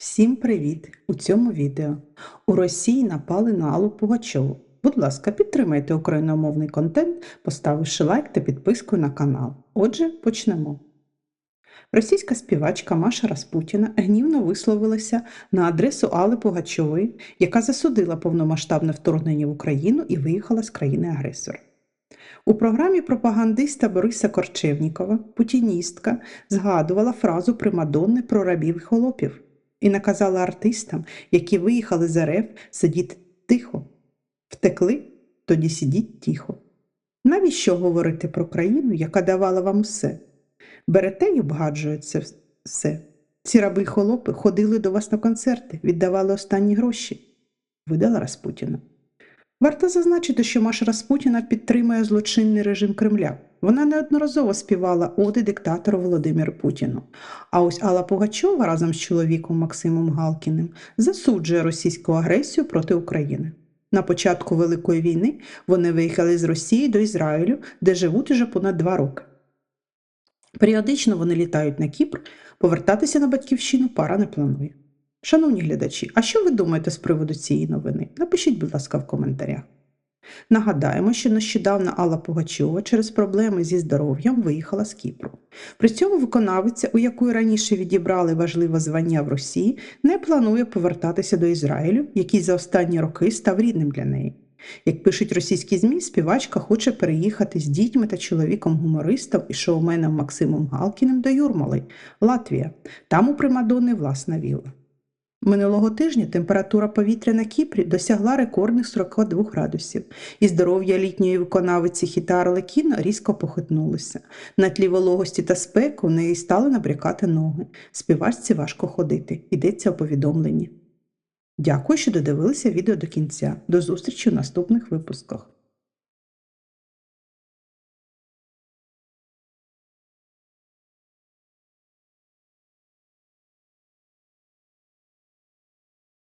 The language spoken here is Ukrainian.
Всім привіт! У цьому відео у Росії напали на Аллу Пугачову. Будь ласка, підтримайте україномовний контент, поставивши лайк та підпискою на канал. Отже, почнемо. Російська співачка Маша Распутіна гнівно висловилася на адресу Алли Пугачової, яка засудила повномасштабне вторгнення в Україну і виїхала з країни-агресора. У програмі пропагандиста Бориса Корчевнікова путіністка згадувала фразу Примадонни про рабів і холопів і наказала артистам, які виїхали з РФ, сидіти тихо. Втекли, тоді сидіть тихо. Навіщо говорити про країну, яка давала вам усе? Берете й обгаджується все. Ці раби й холопи ходили до вас на концерти, віддавали останні гроші. Видала Распутіна. Варто зазначити, що Маша Распутіна підтримує злочинний режим Кремля. Вона неодноразово співала оди диктатору Володимиру Путіну. А ось Алла Пугачова разом з чоловіком Максимом Галкіним засуджує російську агресію проти України. На початку Великої війни вони виїхали з Росії до Ізраїлю, де живуть уже понад два роки. Періодично вони літають на Кіпр, повертатися на батьківщину пара не планує. Шановні глядачі, а що ви думаєте з приводу цієї новини? Напишіть, будь ласка, в коментарях. Нагадаємо, що нещодавно Алла Пугачова через проблеми зі здоров'ям виїхала з Кіпру. При цьому виконавиця, у якої раніше відібрали важливе звання в Росії, не планує повертатися до Ізраїлю, який за останні роки став рідним для неї. Як пишуть російські ЗМІ, співачка хоче переїхати з дітьми та чоловіком-гумористом і шоуменом Максимом Галкіним до Юрмали, Латвія. Там у Примадонни власна вілла. Минулого тижня температура повітря на Кіпрі досягла рекордних 42 градусів, і здоров'я літньої виконавиці Хітар Лекіно різко похитнулося. На тлі вологості та спеку в неї стали набрякати ноги. Співачці важко ходити. Йдеться у повідомленні. Дякую, що додивилися відео до кінця. До зустрічі у наступних випусках.